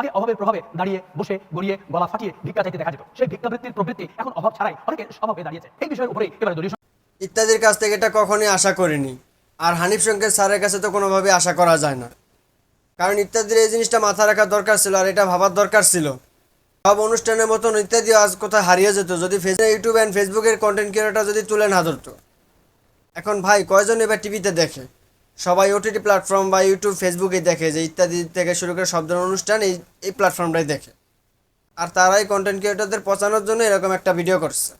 আগে অভাবের প্রভাবে দাঁড়িয়ে, বসে, গড়িয়ে, গলা ফাটিয়ে ভিক্ষা চাইতে দেখা যেত। সেই ভিক্ষাবৃত্তির প্রবৃত্তি এখন অভাব ছাড়াই অনেকের স্বভাবে দাঁড়িয়েছে এই বিষয়ের উপরেই এবারে দলীয় ইত্যাদির কাছ থেকে এটা কখনোই আশা করিনি। আর হানিফ সংকেত স্যারের কাছে তো কোনোভাবে আশা করা যায় না। কারণ ইত্যাদির এই জিনিসটা মাথা রাখার দরকার ছিল আর এটা ভাবার দরকার ছিল। সব অনুষ্ঠানের মতন ইত্যাদি আজ কোথায় হারিয়ে যেত যদি ইউটিউব অ্যান্ড ফেসবুকের কন্টেন্ট ক্রিয়েটার যদি তুলে না ধরতো। এখন ভাই কয়জন এবার টিভিতে দেখে? সবাই ওটিটি প্ল্যাটফর্ম বা ইউটিউব ফেসবুকে দেখে যে ইত্যাদি থেকে শুরু করে সব ধরনের অনুষ্ঠান এই এই প্ল্যাটফর্মটাই দেখে। আর তারাই কন্টেন্ট ক্রিয়েটারদের পচানোর জন্য এরকম একটা ভিডিও করছে।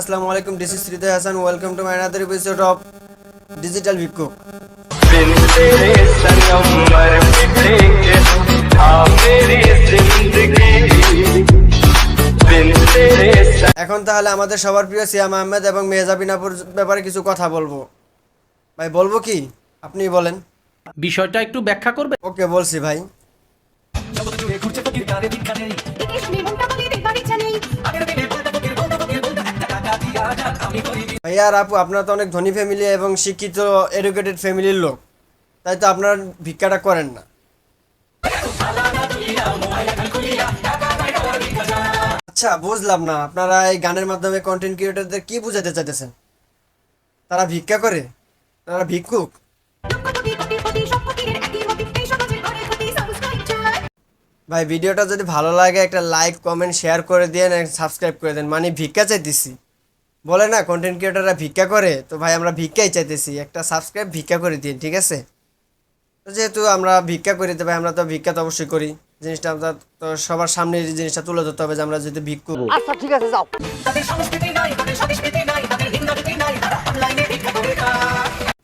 আসসালামু আলাইকুম DC Sridoy Hasan welcome to my another episode of digital ভিক্ষুক এখন তাহলে আমাদের সবার প্রিয় সিয়াম আহমেদ এবং মেহজাবিনাপুর ব্যাপারে কিছু কথা বলব। ভাই, বলব কি? আপনি বলেন। বিষয়টা একটু ব্যাখ্যা করবে? ওকে বলছি ভাই। জগৎ জুড়ে ঘুরছে ফকির কারে ভিক্ষা নেই বিদেশ নিমন্ত্রণ বলে দেখবার ইচ্ছা নেই আগের দিনে বলতে ফকির বলতে ফকির বলতে একটা টাকা দিয়া যান আমি করি ভাইয়া আর আপু আপনারা তো অনেক ধনী ফ্যামিলি এবং শিক্ষিত এডুকেটেড ফ্যামিলির লোক। তাই তো আপনার ভিক্ষাটা করেন না। আচ্ছা বুঝলাম না। আপনারা এই গানের মাধ্যমে কন্টেন্ট ক্রিয়েটরদের কি বুঝাতে চাইতেছেন? তারা ভিক্ষা করে? তারা ভিক্ষুক? ভাই, ভিডিওটা যদি ভালো লাগে, একটা লাইক কমেন্ট শেয়ার করে দিয়ে সাবস্ক্রাইব করে দেন। মানে ভিক্ষা চাইতেছি। বলে না কন্টেন্ট ক্রিয়েটাররা ভিক্ষা করে, তো ভাই, আমরা ভিক্ষাই চাইতেছি। একটা সাবস্ক্রাইব ভিক্ষা করে দিন, ঠিক আছে? তো যেহেতু আমরা ভিক্ষা করি, তো ভাই, আমরা তো ভিক্ষা তো অবশ্যই করি। জিনিসটা আমরা তো সবার সামনে জিনিসটা তুলে ধরতে হবে যে আমরা যদি ভিক্ষু তাদের সংস্কৃতি নাই তাদের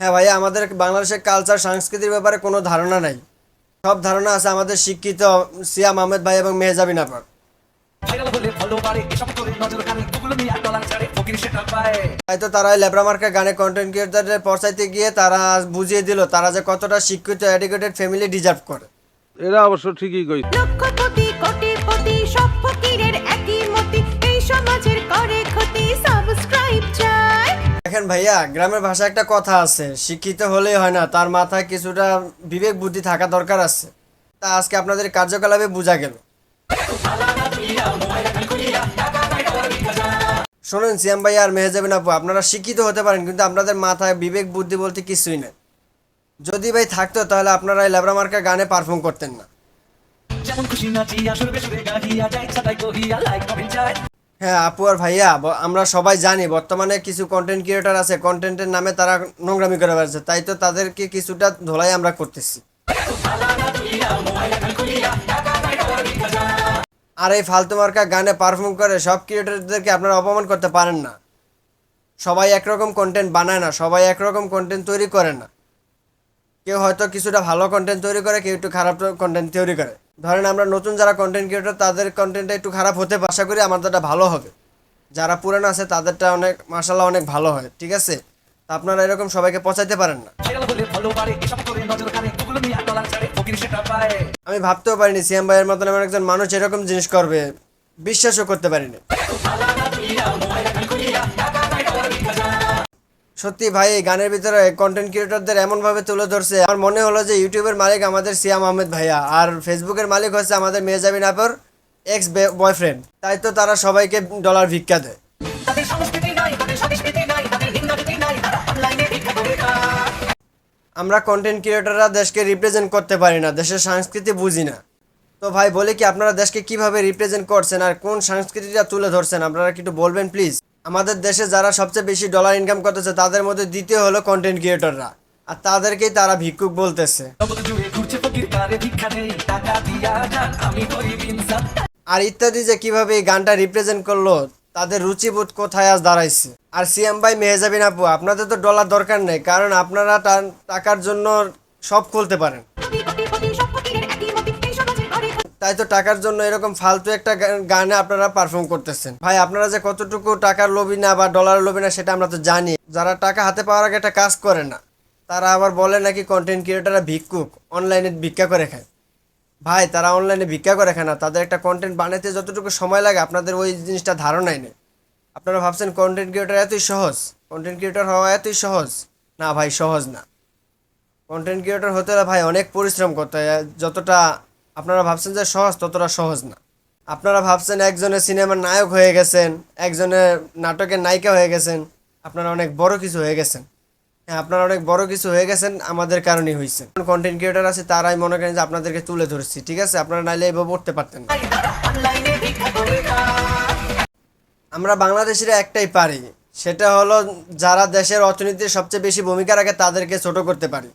হ্যাঁ ভাইয়া আমাদের বাংলাদেশের কালচার সংস্কৃতির ব্যাপারে কোনো ধারণা নাই। সব ধারণা আছে আমাদের শিক্ষিত সিয়াম আহমেদ ভাই এবং মেহজাবিন আপার। তাই তো তারা লেবরা মার্কা গানে কন্টেন্ট ক্রিয়েটারদের পৌঁছাইতে গিয়ে তারা বুঝিয়ে দিল তারা যে কতটা শিক্ষিত এডুকেটেড ফ্যামিলি ডিজার্ভ করে। এরা অবশ্য ঠিকই কইছে লক্ষ কোটি কোটি কোটি সব ফকিরের একই মতি। এই সমাজের করে ক্ষতি সাবস্ক্রাইব দেখেন ভাইয়া, গ্রামের ভাষা একটা কথা আছে, শিক্ষিত হলেই হয় না, তার মাথায় কিছুটা বিবেক বুদ্ধি থাকা দরকার আছে। তা আজকে আপনাদের কার্যকলাপে বোঝা গেল। শোনেন, সিয়াম ভাই আর মেহজাবিন আপু, আপনারা শিক্ষিত হতে পারেন, কিন্তু আপনাদের মাথায় বিবেক বুদ্ধি বলতে কিছুই নেই। যদি ভাই থাকতো, তাহলে আপনারা এই ল্যাবরা মার্কা গানে পারফর্ম করতেন না। হ্যাঁ আপু আর ভাইয়া আমরা সবাই জানি, বর্তমানে কিছু কন্টেন্ট ক্রিয়েটার আছে কন্টেন্টের নামে তারা নোংরামি করে বেড়াচ্ছে, তাই তো তাদেরকে কিছুটা ধোলাই আমরা করতেছি। আর এই ফালতু মার্কা গানে পারফর্ম করে সব ক্রিয়েটারদেরকে আপনারা অপমান করতে পারেন না। সবাই একরকম কন্টেন্ট বানায় না, সবাই একরকম কন্টেন্ট তৈরি করে না। কেউ হয়তো কিছুটা ভালো কন্টেন্ট তৈরি করে, কেউ একটু খারাপ কন্টেন্ট তৈরি করে। ধরেন আমরা নতুন যারা কন্টেন্ট ক্রিয়েটর তাদের কন্টেন্টটা একটু খারাপ হতে পারে। আশা করি আমাদেরটা ভালো হবে। যারা পুরানো আছে তাদেরটা অনেক মাসাল্লাহ অনেক ভালো হয়। ঠিক আছে? তা আপনারা এরকম সবাইকে পচাইতে পারেন না। আমি ভাবতেও পারিনি সিএম ভাইয়ের মতন এমন একজন মানুষ এরকম জিনিস করবে। বিশ্বাসও করতে পারিনি। সত্যি ভাই এই গানের ভিতরে কন্টেন্ট ক্রিয়েটরদের এমনভাবে তুলে ধরছে। আমার মনে হলো যে ইউটিউবের মালিক আমাদের সিয়াম আহমেদ ভাইয়া আর ফেসবুকের মালিক হচ্ছে আমাদের মেজাবিন আপর এক্স বয়ফ্রেন্ড তাই তো তারা সবাইকে ডলার ভিক্ষা দেয়। আমরা কন্টেন্ট ক্রিয়েটররা দেশকে রিপ্রেজেন্ট করতে পারি না দেশের সংস্কৃতি বুঝি না। তো ভাই বলে কি আপনারা দেশকে কীভাবে রিপ্রেজেন্ট করছেন আর কোন সংস্কৃতিটা তুলে ধরছেন? আপনারা কি একটু বলবেন প্লিজ আমাদের দেশে যারা সবচেয়ে বেশি ডলার ইনকাম করতেছে, তাদের মধ্যে দ্বিতীয় হলো কন্টেন্ট ক্রিয়েটররা আর তাদেরকেই তারা ভিক্ষুক বলতেছে। আর ইত্যাদি যে কীভাবে এই গানটা রিপ্রেজেন্ট করল, তাদের রুচিবোধ কোথায় আজ দাঁড়াইছে? আর সিএম ভাই মেহজাবিন আপু, আপনাদের তো ডলার দরকার নেই, কারণ আপনারা টাকার জন্য সব খুলতে পারেন। তাই তো টাকার জন্য এরকম ফালতু একটা গানে আপনারা পারফর্ম করতেছেন। ভাই, আপনারা যে কতটুকু টাকার লোভী না বা ডলার লোভী না, সেটা আমরা তো জানি। যারা টাকা হাতে পাওয়ার আগে একটা কাজ করে না, তারা আবার বলে নাকি কন্টেন্ট ক্রিয়েটাররা ভিক্ষুক অনলাইনে ভিক্ষা করে খায়। ভাই, তারা অনলাইনে ভিক্ষা করে খায় না, তাদের একটা কন্টেন্ট বানাতে যতটুকু সময় লাগে, আপনাদের ওই জিনিসটা ধারণাই নেই। আপনারা ভাবছেন কন্টেন্ট ক্রিয়েটার এতই সহজ? কন্টেন্ট ক্রিয়েটার হওয়া এতই সহজ? না ভাই, সহজ না। কন্টেন্ট ক্রিয়েটর হতে হলে ভাই অনেক পরিশ্রম করতে হয়। যতটা আপনারা ভাবছেন যে সহজ, ততটা সহজ না। আপনারা ভাবছেন একজনের সিনেমার নায়ক হয়ে গেছেন একজনের নাটকের নায়িকা হয়ে গেছেন, আপনারা অনেক বড় কিছু হয়ে গেছেন। হ্যাঁ আপনারা অনেক বড় কিছু হয়ে গেছেন, আমাদের কারণেই হয়েছে। কন্টেন্ট ক্রিয়েটার আছে, তারাই মনে করেন যে আপনাদেরকে তুলে ধরছি, ঠিক আছে? আপনারা নাইলে এভাবে পড়তে পারতেন। আমরা বাংলাদেশিরা একটাই পারি, সেটা হলো যারা দেশের অর্থনীতির সবচেয়ে বেশি ভূমিকা রাখে, তাদেরকে ছোট করতে পারি।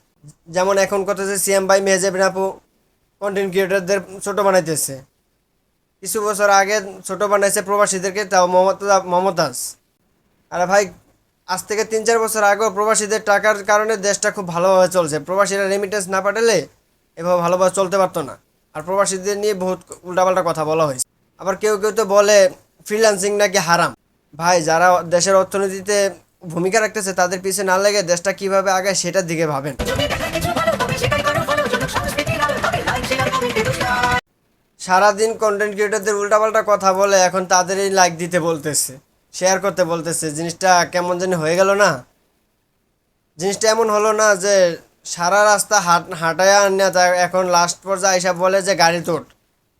যেমন এখন কথা যে সিএম ভাই, মেহজাবিন আপু কন্টেন্ট ক্রিয়েটারদের ছোট বানাইতেছে। কিছু বছর আগে ছোট বানাইছে প্রবাসীদেরকে, তাও মমতা মমতাজ আরে ভাই, আজ থেকে তিন চার বছর আগেও প্রবাসীদের টাকার কারণে দেশটা খুব ভালোভাবে চলছে। প্রবাসীরা রেমিটেন্স না পাঠালে এভাবে ভালোভাবে চলতে পারতো না। আর প্রবাসীদের নিয়ে বহুত উল্টাপাল্টা কথা বলা হয়েছে। আবার কেউ কেউ তো বলে ফ্রিল্যান্সিং নাকি হারাম? ভাই, যারা দেশের অর্থনীতিতে ভূমিকা রাখতেছে, তাদের পিছিয়ে না লেগে দেশটা কীভাবে আগে সেটার দিকে ভাবেন। সারাদিন কন্টেন্ট ক্রিয়েটারদের উল্টাপাল্টা কথা বলে, এখন তাদেরই লাইক দিতে বলতেছে শেয়ার করতে বলতেছে। জিনিসটা কেমন জানি হয়ে গেল না। জিনিসটা এমন হলো না যে সারা রাস্তা হাট হাঁটায় আনিয়া তা এখন লাস্ট পর্যায়ে এসে বলে যে গাড়ি তোট।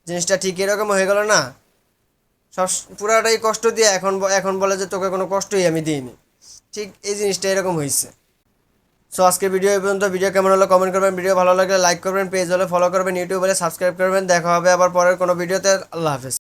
জিনিসটা ঠিক এরকম হয়ে গেল না। সব পুরাটাই কষ্ট দিয়ে এখন এখন বলে যে তোকে কোনো কষ্টই আমি দিইনি। ঠিক এই জিনিসটা এরকম হয়েছে সো আজকে ভিডিও পর্যন্ত। ভিডিও কেমন হলো কমেন্ট করবেন। ভিডিও ভালো লাগলে লাইক করবেন। পেজ হলে ফলো করবেন। ইউটিউব হলে সাবস্ক্রাইব করবেন। দেখা হবে আবার পরের কোনো ভিডিওতে আল্লাহ হাফেজ।